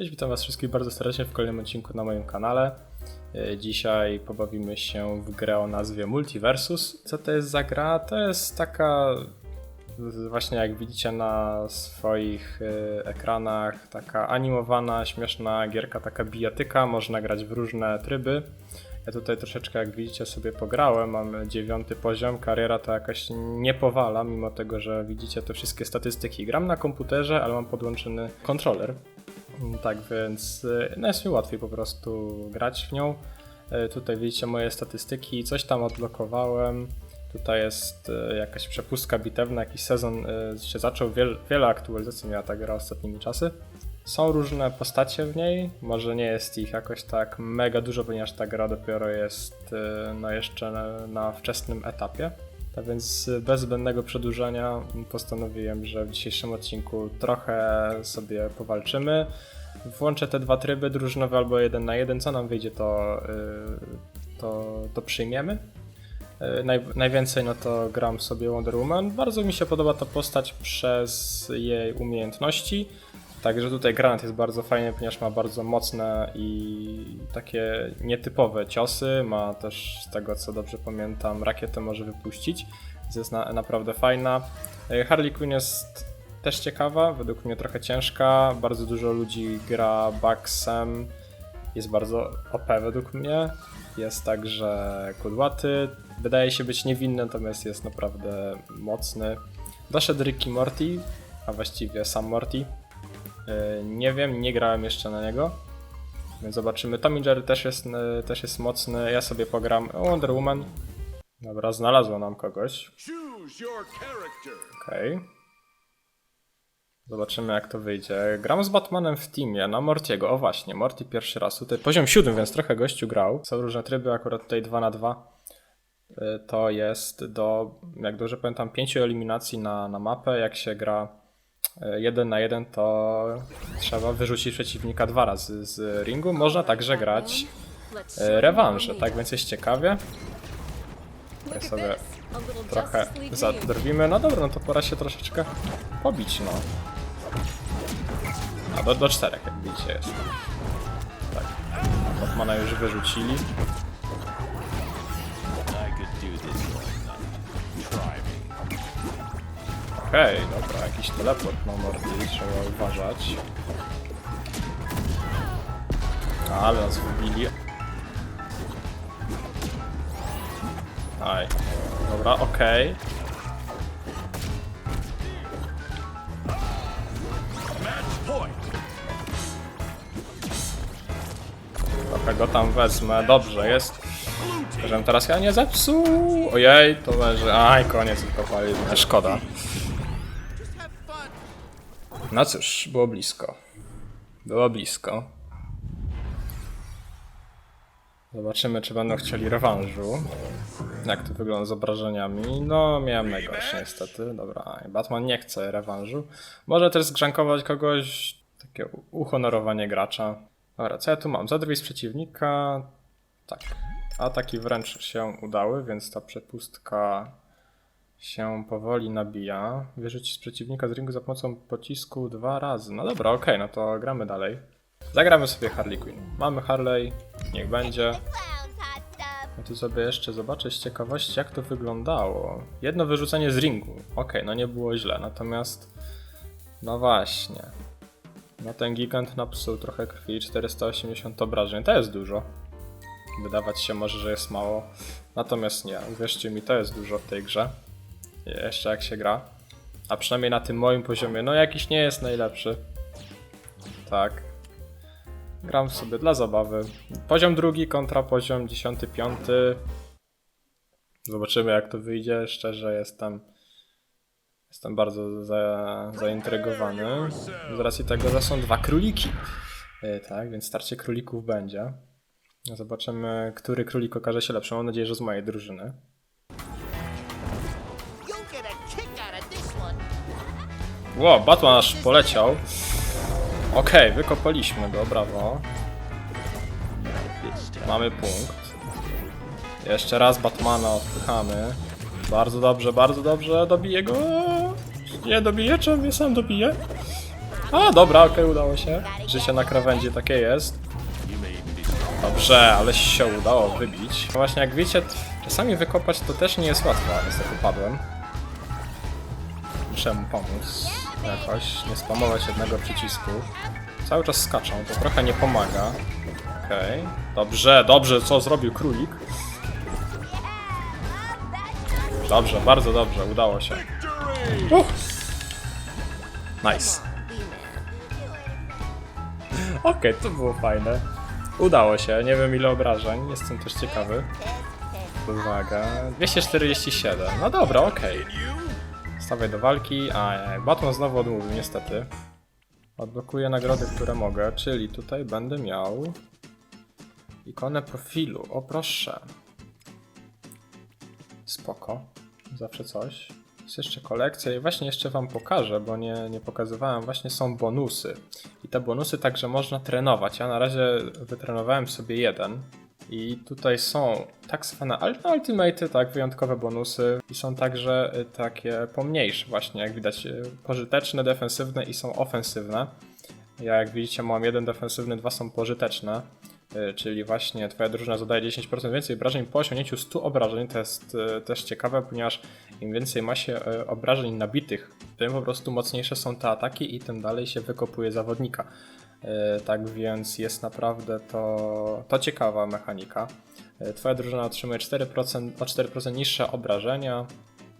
Cześć, witam was wszystkich bardzo serdecznie w kolejnym odcinku na moim kanale. E, Dzisiaj pobawimy się w grę o nazwie Multiversus. Co to jest za gra? To jest taka, właśnie jak widzicie na swoich e, ekranach, taka animowana, śmieszna gierka, taka bijatyka. Można grać w różne tryby. Ja tutaj troszeczkę, jak widzicie, sobie pograłem. Mam dziewiąty poziom. Kariera to jakoś nie powala, mimo tego, że widzicie te wszystkie statystyki. Gram na komputerze, ale mam podłączony kontroler. Tak więc y, no jest mi łatwiej po prostu grać w nią. Y, Tutaj widzicie moje statystyki, coś tam odblokowałem. Tutaj jest y, jakaś przepustka bitewna, jakiś sezon się zaczął, wiel, wiele aktualizacji miała ta gra ostatnimi czasy. Są różne postacie w niej, może nie jest ich jakoś tak mega dużo, ponieważ ta gra dopiero jest no jeszcze na, na wczesnym etapie. Tak więc bez zbędnego przedłużania postanowiłem, że w dzisiejszym odcinku trochę sobie powalczymy. Włączę te dwa tryby, drużynowy albo jeden na jeden, co nam wyjdzie to, y, to, to przyjmiemy. Y, Naj, najwięcej no to gram sobie Wonder Woman. Bardzo mi się podoba ta postać przez jej umiejętności. Także tutaj granat jest bardzo fajny, ponieważ ma bardzo mocne i takie nietypowe ciosy. Ma też, z tego co dobrze pamiętam, rakietę może wypuścić. Więc jest na, naprawdę fajna. E, Harley Quinn jest też ciekawa, według mnie trochę ciężka. Bardzo dużo ludzi gra Baxem. Jest bardzo OP według mnie. Jest także kudłaty. Wydaje się być niewinny, natomiast jest naprawdę mocny. Doszedł Ricky Morty, a właściwie sam Morty. Yy, Nie wiem, nie grałem jeszcze na niego. Więc zobaczymy. Tom i Jerry też jest, yy, też jest mocny. Ja sobie pogram Wonder Woman. Dobra, znalazło nam kogoś. Okej. Zobaczymy jak to wyjdzie. Gram z Batmanem w teamie na Mortiego. O właśnie, Morty pierwszy raz. Tutaj poziom 7, więc trochę gościu grał. Są różne tryby, akurat tutaj 2 na 2 Y, To jest do, jak dobrze pamiętam, 5 eliminacji na, na mapę. Jak się gra 1 na 1, to trzeba wyrzucić przeciwnika dwa razy z ringu. Można także grać y, rewanże, tak więc jest ciekawie. Ja sobie trochę zadrwimy. No dobra, no to pora się troszeczkę pobić, no. A do, do czterech, jak widzicie, jest. Tak. Batmana już wyrzucili. Okej, dobra, jakiś teleport na Morty, trzeba uważać. Ale nas wybili. Aj. Dobra, okej. Match go tam wezmę. Dobrze, jest. Żebym teraz ja nie zepsuł. Ojej, to leży. Aj, koniec wykopali. Szkoda. No cóż, było blisko. Było blisko. Zobaczymy, czy będą chcieli rewanżu. Jak to wygląda z obrażeniami? No, miałem najgorsze niestety. Dobra, Batman nie chce rewanżu. Może też zgrzankować kogoś. Takie uhonorowanie gracza. Dobra, co ja tu mam? Zadrwij z przeciwnika. Tak. Ataki wręcz się udały, więc ta przepustka się powoli nabija. Wyrzuć z przeciwnika z ringu za pomocą pocisku dwa razy. No dobra, okej, no to gramy dalej. Zagramy sobie Harley Quinn. Mamy Harley, niech będzie. Ja tu sobie jeszcze zobaczę z ciekawości, jak to wyglądało. Jedno wyrzucenie z ringu. Okej, no nie było źle, natomiast. No właśnie. No ten gigant napsuł trochę krwi, 480 obrażeń, to jest dużo. Wydawać się może, że jest mało. Natomiast nie, wierzcie mi, to jest dużo w tej grze. Jeszcze jak się gra. A przynajmniej na tym moim poziomie, no jakiś nie jest najlepszy. Tak. Gram sobie dla zabawy. Poziom drugi kontra poziom dziesiąty, piąty. Zobaczymy jak to wyjdzie. Szczerze jestem. Jestem bardzo za, zaintrygowany. Z racji tego, że są dwa króliki. Yy, tak, więc starcie królików będzie. Zobaczymy, który królik okaże się lepszy. Mam nadzieję, że z mojej drużyny. Ło, Batman aż poleciał. Okej, wykopaliśmy go, brawo. Mamy punkt. Jeszcze raz Batmana odpychamy. Bardzo dobrze, bardzo dobrze. Dobiję go. Nie dobiję, czy on mnie sam dobije? A, dobra, okej, udało się. Życie na krawędzi takie jest. Dobrze, ale się udało wybić. Właśnie jak wiecie, czasami wykopać to też nie jest łatwo, ale niestety padłem. Muszę mu pomóc jakoś, nie spamować jednego przycisku. Cały czas skaczą, to trochę nie pomaga. Okej. Dobrze, dobrze, co zrobił królik? Dobrze, bardzo dobrze, udało się. Uff. Nice. Okej, to było fajne. Udało się, nie wiem ile obrażeń, jestem też ciekawy. Uwaga, 247. No dobra, okej. Stawiaj do walki. A, Batman znowu odmówił, niestety. Odblokuję nagrody, które mogę, czyli tutaj będę miał ikonę profilu. O proszę. Spoko. Zawsze coś. Jest jeszcze kolekcja i właśnie jeszcze wam pokażę, bo nie, nie pokazywałem. Właśnie są bonusy. I te bonusy także można trenować. Ja na razie wytrenowałem sobie jeden. I tutaj są tak zwane ult- ultimate, tak, wyjątkowe bonusy. I są także y, takie pomniejsze właśnie, jak widać, y, pożyteczne, defensywne i są ofensywne. Ja jak widzicie mam jeden defensywny, dwa są pożyteczne. Y, Czyli właśnie twoja drużyna zadaje 10% więcej obrażeń po osiągnięciu 100 obrażeń. To jest y, też ciekawe, ponieważ im więcej ma się y, obrażeń nabitych, tym po prostu mocniejsze są te ataki i tym dalej się wykopuje zawodnika. Tak więc jest naprawdę to, to ciekawa mechanika. Twoja drużyna otrzymuje 4%, o 4% niższe obrażenia.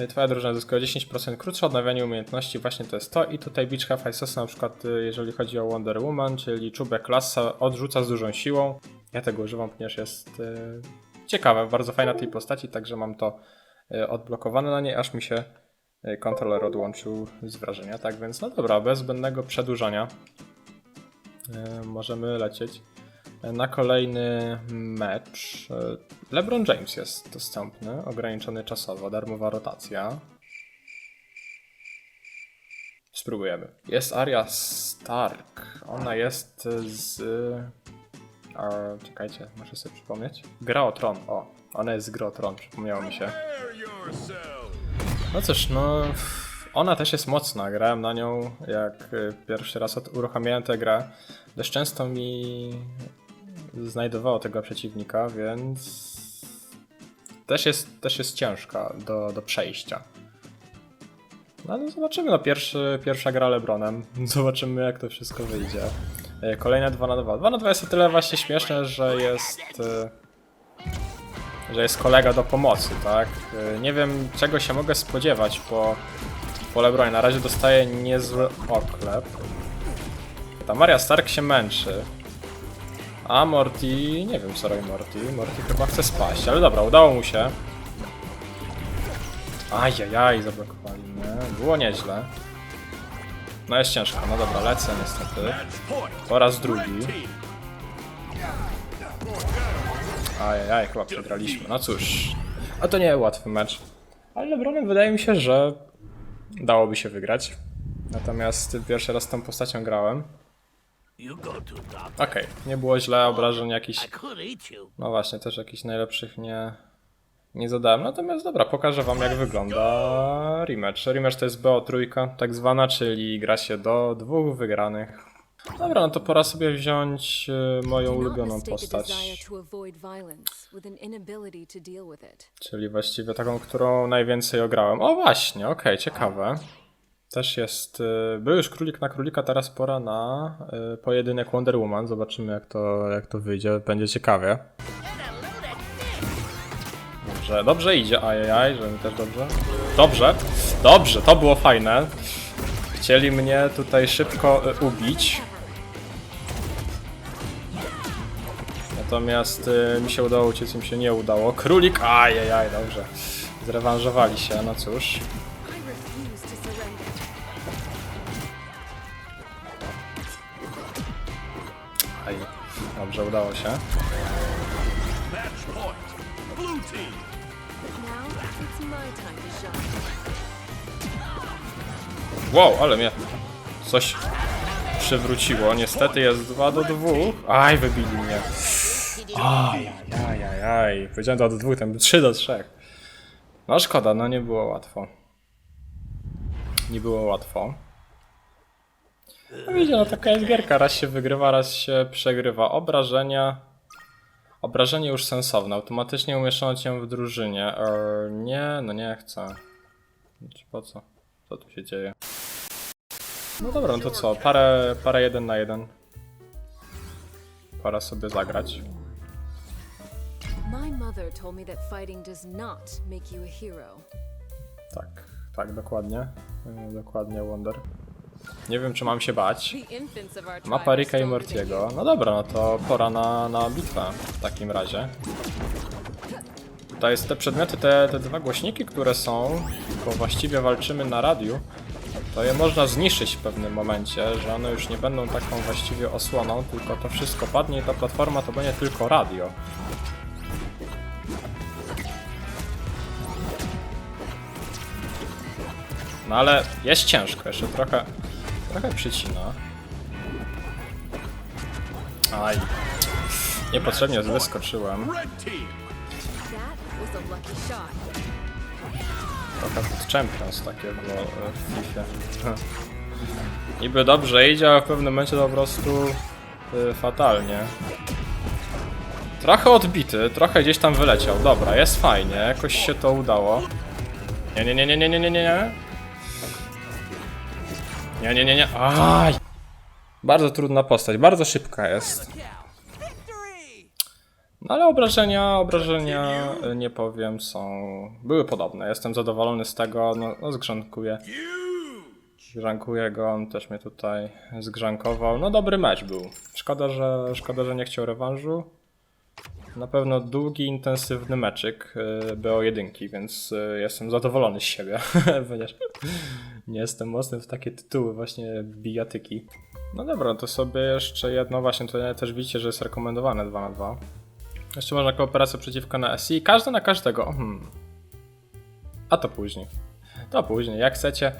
Y, Twoja drużyna zyskuje 10% krótsze odnawianie umiejętności, właśnie to jest to. I tutaj Beach Hephaestus na przykład, y, jeżeli chodzi o Wonder Woman, czyli czubek klasa, odrzuca z dużą siłą. Ja tego używam, ponieważ jest y, ciekawe, bardzo fajna tej postaci, także mam to y, odblokowane na niej, aż mi się kontroler odłączył z wrażenia. Tak więc, no dobra, bez zbędnego przedłużania y, możemy lecieć na kolejny mecz. Y, LeBron James jest dostępny, ograniczony czasowo, darmowa rotacja. Spróbujemy. Jest Arya Stark. Ona jest z. A, czekajcie, muszę sobie przypomnieć. Gra o Tron. O, ona jest z Gra o Tron, przypomniało mi się. No cóż, no. Ona też jest mocna. Grałem na nią, jak y, pierwszy raz uruchamiałem tę grę. Dość często mi znajdowało tego przeciwnika, więc też jest, też jest ciężka do, do przejścia. No ale zobaczymy, no pierwszy, pierwsza gra Lebronem, zobaczymy jak to wszystko wyjdzie. E, Kolejne 2 na 2 2 na 2 jest o tyle właśnie śmieszne, że jest... e, że jest kolega do pomocy, tak? E, Nie wiem czego się mogę spodziewać po, po Lebronie. Na razie dostaje niezły oklep. Ta Maria Stark się męczy. A Morty, nie wiem co robi Morty. Morty chyba chce spaść, ale dobra, udało mu się. Ajajaj, zablokowali mnie. Było nieźle. No jest ciężko, no dobra, lecę niestety. Po raz drugi. Ajajaj, chyba przegraliśmy. No cóż, a to nie łatwy mecz. Ale LeBronem wydaje mi się, że dałoby się wygrać. Natomiast pierwszy raz tą postacią grałem. Okej, nie było źle, obrażeń jakichś no właśnie, też jakichś najlepszych nie, nie zadałem. Natomiast dobra, pokażę wam jak wygląda rematch. Rematch to jest BO trójka, tak zwana, czyli gra się do dwóch wygranych. Dobra, no to pora sobie wziąć e, moją ulubioną postać. Czyli właściwie taką, którą najwięcej ograłem. O właśnie, okej, ciekawe. Też jest. y, Był już królik na królika, teraz pora na y, pojedynek Wonder Woman. Zobaczymy jak to, jak to wyjdzie. Będzie ciekawie. Dobrze, dobrze idzie. Ajajaj, że mi też dobrze. Dobrze, dobrze, to było fajne. Chcieli mnie tutaj szybko y, ubić. Natomiast mi się udało uciec, im się nie udało. Królik, ajajaj, dobrze. Zrewanżowali się, no cóż. Dobrze, udało się. Wow, ale mnie coś przywróciło. Niestety jest 2 do 2. Aj, wybili mnie. Ajajajaj. Powiedziałem 2 do 2, tam 3 do 3. No szkoda, no nie było łatwo. Nie było łatwo. No widzicie, no taka jest gierka, raz się wygrywa, raz się przegrywa. Obrażenia. Obrażenie już sensowne, automatycznie umieszczono cię w drużynie. Eee, nie, no nie chcę. Znaczy, Po co? Co tu się dzieje? No dobra, no to co? Parę, parę jeden na jeden. Pora sobie zagrać. My mother told me that fighting does not make you a hero. Tak, tak, dokładnie. Yy, Dokładnie, Wonder. Nie wiem, czy mam się bać. Mapa Rika i Mortiego. No dobra, no to pora na, na bitwę w takim razie. To jest te przedmioty, te, te dwa głośniki, które są, bo właściwie walczymy na radiu, to je można zniszczyć w pewnym momencie, że one już nie będą taką właściwie osłoną, tylko to wszystko padnie i ta platforma to będzie tylko radio. No ale jest ciężko, jeszcze trochę, trochę przycina. Aj. Niepotrzebnie wyskoczyłem. Trochę pod Champions takie było e, w FIFA. Niby dobrze idzie, a w pewnym momencie to po prostu y, fatalnie. Trochę odbity, trochę gdzieś tam wyleciał. Dobra, jest fajnie, jakoś się to udało. Nie, nie, nie, nie, nie, nie, nie, nie, nie. Nie, nie, nie. Aj! Bardzo trudna postać, bardzo szybka jest. No ale obrażenia, obrażenia, y, nie powiem, są... były podobne. Jestem zadowolony z tego, no, no zgrzankuję. Zgrzankuję go, on też mnie tutaj zgrzankował. No dobry mecz był. Szkoda, że, szkoda, że nie chciał rewanżu. Na pewno długi, intensywny meczyk y, BO1, więc y, jestem zadowolony z siebie, ponieważ nie jestem mocny w takie tytuły właśnie bijatyki. No dobra, to sobie jeszcze jedno, właśnie tutaj też widzicie, że jest rekomendowane 2 na 2 Jeszcze można kooperację przeciwko na SI, każdy na każdego. Hmm. A to później. To później, jak chcecie,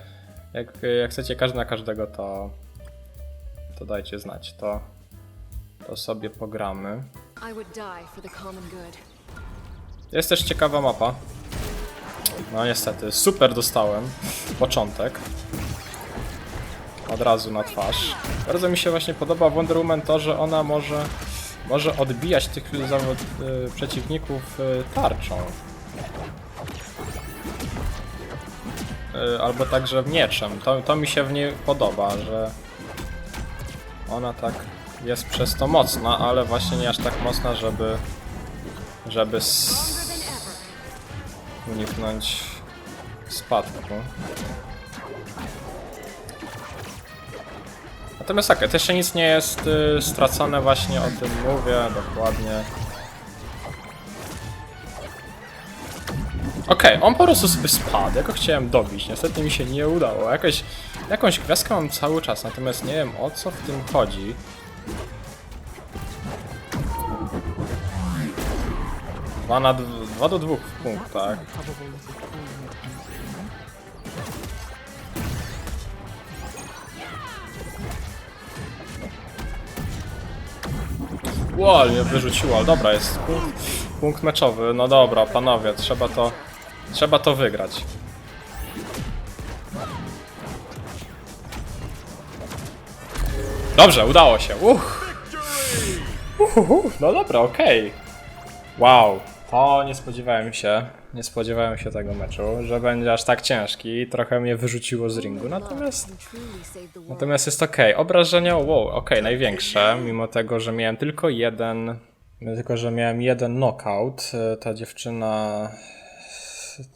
jak, jak chcecie każdy na każdego, to, to dajcie znać, to, to sobie pogramy. Jest też ciekawa mapa. No niestety, super dostałem. Początek. Od razu na twarz. Bardzo mi się właśnie podoba Wonder Woman to, że ona może, może odbijać tych zawod, y, przeciwników y, tarczą. Y, albo także mieczem. To, to mi się w niej podoba, że ona tak jest przez to mocna, ale właśnie nie aż tak mocna, żeby żeby uniknąć spadku. Natomiast tak, to jeszcze nic nie jest y, stracone, właśnie o tym mówię dokładnie. Okej, on po prostu sobie spadł, ja go chciałem dobić, niestety mi się nie udało. Jakoś, jakąś gwiazdkę mam cały czas, natomiast nie wiem o co w tym chodzi. Dwa, na dw- dwa do dwóch w punktach. Ło, ale mnie wyrzuciło, dobra, jest punkt, punkt meczowy. No dobra, panowie, trzeba to, trzeba to wygrać. Dobrze, udało się. Uch. Uhuhu. No dobra, okej. Wow, to nie spodziewałem się, nie spodziewałem się tego meczu, że będzie aż tak ciężki. Trochę mnie wyrzuciło z ringu, natomiast. Natomiast jest ok. Obrażenia, wow, ok, największe, mimo tego, że miałem tylko jeden, mimo tylko, że miałem jeden knockout, y, ta dziewczyna,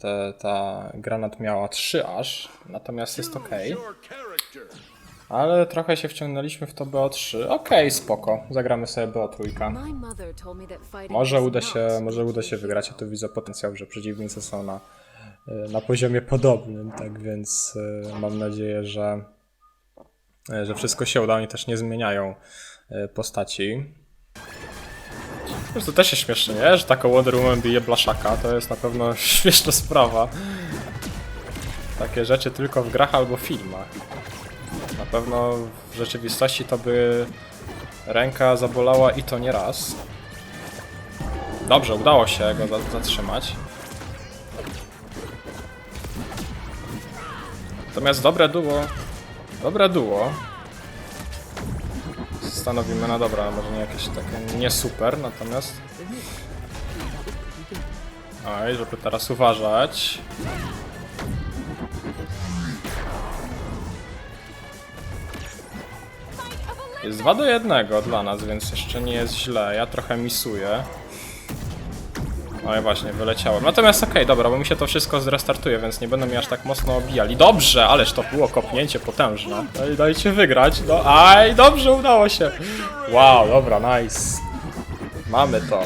ta, ta granat miała 3 aż, natomiast jest ok. Ale trochę się wciągnęliśmy w to BO3. Ok, spoko, zagramy sobie BO3. My mother told me that fighting Może uda się, może uda się wygrać, ja tu widzę potencjał, że przeciwnicy są na, y, na poziomie podobnym, tak więc y, mam nadzieję, że, y, że wszystko się uda, oni też nie zmieniają y, postaci. To też jest śmieszne, nie? Że taką Wonder Woman bije Blaszaka, to jest na pewno śmieszna sprawa. Takie rzeczy tylko w grach albo filmach. Pewno w rzeczywistości to by ręka zabolała i to nie raz. Dobrze, udało się go za- zatrzymać. Natomiast dobre duo. Dobre duo. postanowimy, no dobra, może nie jakieś takie nie super, natomiast... Oj, żeby teraz uważać. Jest 2 do 1 dla nas, więc jeszcze nie jest źle. Ja trochę misuję. No i właśnie, wyleciałem. Natomiast okej, dobra, bo mi się to wszystko zrestartuje, więc nie będą mnie aż tak mocno obijali. Dobrze, ależ to było kopnięcie potężne. Daj, dajcie wygrać. No, aj, dobrze, udało się. Wow, dobra, nice. Mamy to.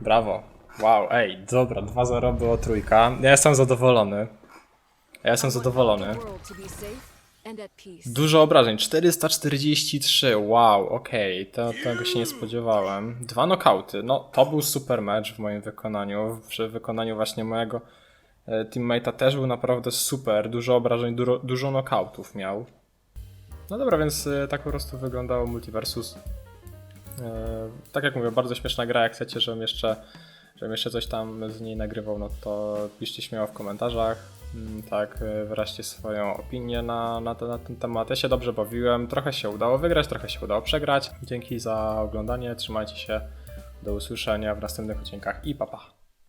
Brawo. Wow, ej, dobra, 2-0 było trójka. Ja jestem zadowolony. Ja jestem zadowolony. Dużo obrażeń, 443, wow, okej, to tego się nie spodziewałem. Dwa nokauty, no to był super mecz w moim wykonaniu, w wykonaniu właśnie mojego e, teammate'a też był naprawdę super, dużo obrażeń, dużo, dużo nokautów miał. No dobra, więc e, tak po prostu wyglądało Multiversus. E, Tak jak mówię, bardzo śmieszna gra, jak chcecie, żebym jeszcze, żebym jeszcze coś tam z niej nagrywał, no to piszcie śmiało w komentarzach. Mm, Tak, e, wyraźcie swoją opinię na, na, ten, na ten temat. Ja się dobrze bawiłem, trochę się udało wygrać, trochę się udało przegrać. Dzięki za oglądanie, trzymajcie się, do usłyszenia w następnych odcinkach i papa. Pa.